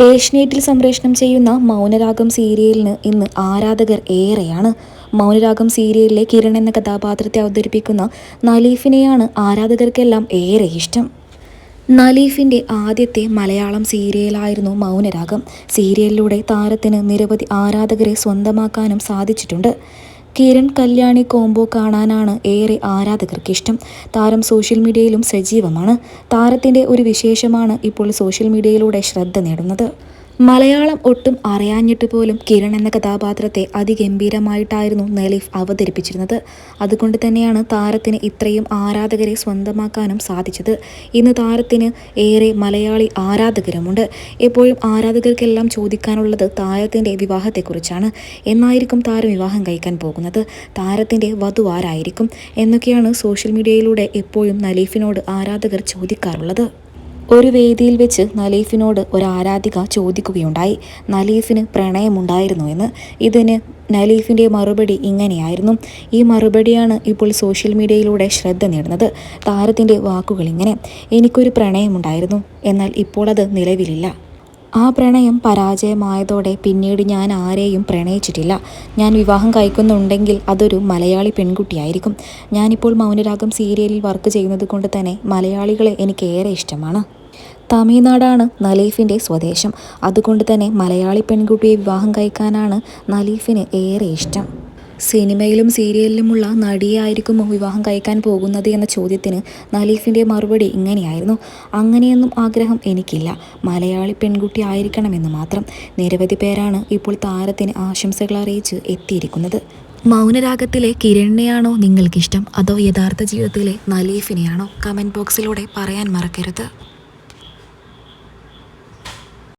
ഏഷ്യനെറ്റിൽ സംപ്രേഷണം ചെയ്യുന്ന മൗനരാഗം സീരിയലിന് ഇന്ന് ആരാധകർ ഏറെയാണ്. മൗനരാഗം സീരിയലിലെ കിരൺ എന്ന കഥാപാത്രത്തെ അവതരിപ്പിക്കുന്ന നലീഫിനെയാണ് ആരാധകർക്കെല്ലാം ഏറെ ഇഷ്ടം. നലീഫിന്റെ ആദ്യത്തെ മലയാളം സീരിയലായിരുന്നു മൗനരാഗം. സീരിയലിലൂടെ താരത്തിന് നിരവധി ആരാധകരെ സ്വന്തമാക്കാനും സാധിച്ചിട്ടുണ്ട്. കിരൺ കല്യാണി കോംബോ കാണാനാണ് ഏറെ ആരാധകർക്ക് ഇഷ്ടം താരം സോഷ്യൽ മീഡിയയിലും സജീവമാണ്. താരത്തിന്റെ ഒരു വിശേഷമാണ് ഇപ്പോൾ സോഷ്യൽ മീഡിയയിലൂടെ ശ്രദ്ധ നേടുന്നത്. മലയാളം ഒട്ടും അറിയാഞ്ഞിട്ട് പോലും കിരൺ എന്ന കഥാപാത്രത്തെ അതിഗംഭീരമായിട്ടായിരുന്നു നലീഫ് അവതരിപ്പിച്ചിരുന്നത്. അതുകൊണ്ട് തന്നെയാണ് താരത്തിന് ഇത്രയും ആരാധകരെ സ്വന്തമാക്കാനും സാധിച്ചത്. ഇന്ന് താരത്തിന് ഏറെ മലയാളി ആരാധകരുമുണ്ട്. എപ്പോഴും ആരാധകർക്കെല്ലാം ചോദിക്കാനുള്ളത് താരത്തിന്റെ വിവാഹത്തെക്കുറിച്ചാണ്. എന്നായിരിക്കും താരം വിവാഹം കഴിക്കാൻ പോകുന്നത്. താരത്തിന്റെ വധു ആരായിരിക്കും എന്നൊക്കെയാണ് സോഷ്യൽ മീഡിയയിലൂടെ എപ്പോഴും നലീഫിനോട് ആരാധകർ ചോദിക്കാറുള്ളത്. ഒരു വേദിയിൽ വെച്ച് നലീഫിനോട് ഒരു ആരാധിക ചോദിക്കുകയുണ്ടായി. നലീഫിന് പ്രണയമുണ്ടായിരുന്നു എന്ന്. ഇതിന് നലീഫിന്റെ മറുപടി ഇങ്ങനെയായിരുന്നു. ഈ മറുപടിയാണ് ഇപ്പോൾ സോഷ്യൽ മീഡിയയിലൂടെ ശ്രദ്ധ നേടുന്നത്. താരത്തിന്റെ വാക്കുകൾ ഇങ്ങനെ എനിക്കൊരു പ്രണയമുണ്ടായിരുന്നു എന്നാൽ ഇപ്പോൾ അത് നിലവിലില്ല. ആ പ്രണയം പരാജയമായതോടെ പിന്നീട് ഞാൻ ആരെയും പ്രണയിച്ചിട്ടില്ല. ഞാൻ വിവാഹം കഴിക്കുന്നുണ്ടെങ്കിൽ അതൊരു മലയാളി പെൺകുട്ടിയായിരിക്കും. ഞാനിപ്പോൾ മൗനരാഗം സീരിയലിൽ വർക്ക് ചെയ്യുന്നത് കൊണ്ട് തന്നെ മലയാളികളെ എനിക്ക് ഏറെ ഇഷ്ടമാണ്. തമിഴ്നാടാണ് നലീഫിന്റെ സ്വദേശം. അതുകൊണ്ട് തന്നെ മലയാളി പെൺകുട്ടിയെ വിവാഹം കഴിക്കാനാണ് നലീഫിന് ഏറെ ഇഷ്ടം. സിനിമയിലും സീരിയലിലുമുള്ള നടിയായിരിക്കുമോ വിവാഹം കഴിക്കാൻ പോകുന്നത് എന്ന ചോദ്യത്തിന് നലീഫിന്റെ മറുപടി ഇങ്ങനെയായിരുന്നു. അങ്ങനെയൊന്നും ആഗ്രഹം എനിക്കില്ല. മലയാളി പെൺകുട്ടി ആയിരിക്കണമെന്ന് മാത്രം. നിരവധി പേരാണ് ഇപ്പോൾ താരത്തിന് ആശംസകൾ അറിയിച്ച് എത്തിയിരിക്കുന്നത്. മൗനരാഗത്തിലെ കിരണിനെയാണോ നിങ്ങൾക്കിഷ്ടം? അതോ യഥാർത്ഥ ജീവിതത്തിലെ നലീഫിനെയാണോ? കമന്റ് ബോക്സിലൂടെ പറയാൻ മറക്കരുത്.